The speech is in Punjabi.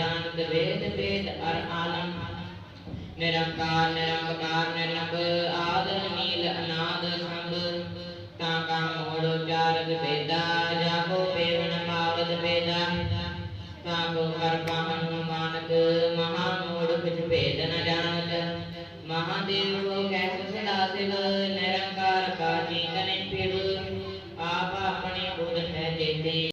ਅਨੰਤ ਵੇਦ ਵੇਦ ਅਰ ਆਲਮ। ਨਿਰੰਕਾਰ ਨਿਰੰਕਾਰ, ਨਿਰੰਬ, ਆਦ ਨੀਲ ਅਨਾਦ, ਸੰਗ। ਤਾਂ ਕਾ ਮੋੜ ਉਚਾਰਕ ਵੇਦਾ ਜਾਗੋ ਪੇਵਨ ਪਾਵਦ ਵੇਦਾ। ਤਾਂ ਕੋ ਕਰ ਪਾਹਨ ਮਾਨਕ, ਮਹਾ ਮੋੜ ਕਿਛ ਭੇਦ ਨ ਜਾਣਤ। ਮਹਾਦੇਵ ਕਹਿ ਸਦਾ ਸਿਵ, ਨਿਰੰਕਾਰ ਕਾ ਜੀਤਨ ਪਿਵ। ਆਪ ਆਪਣੇ ਬੁਧ ਹੈ ਜੇਤੇ।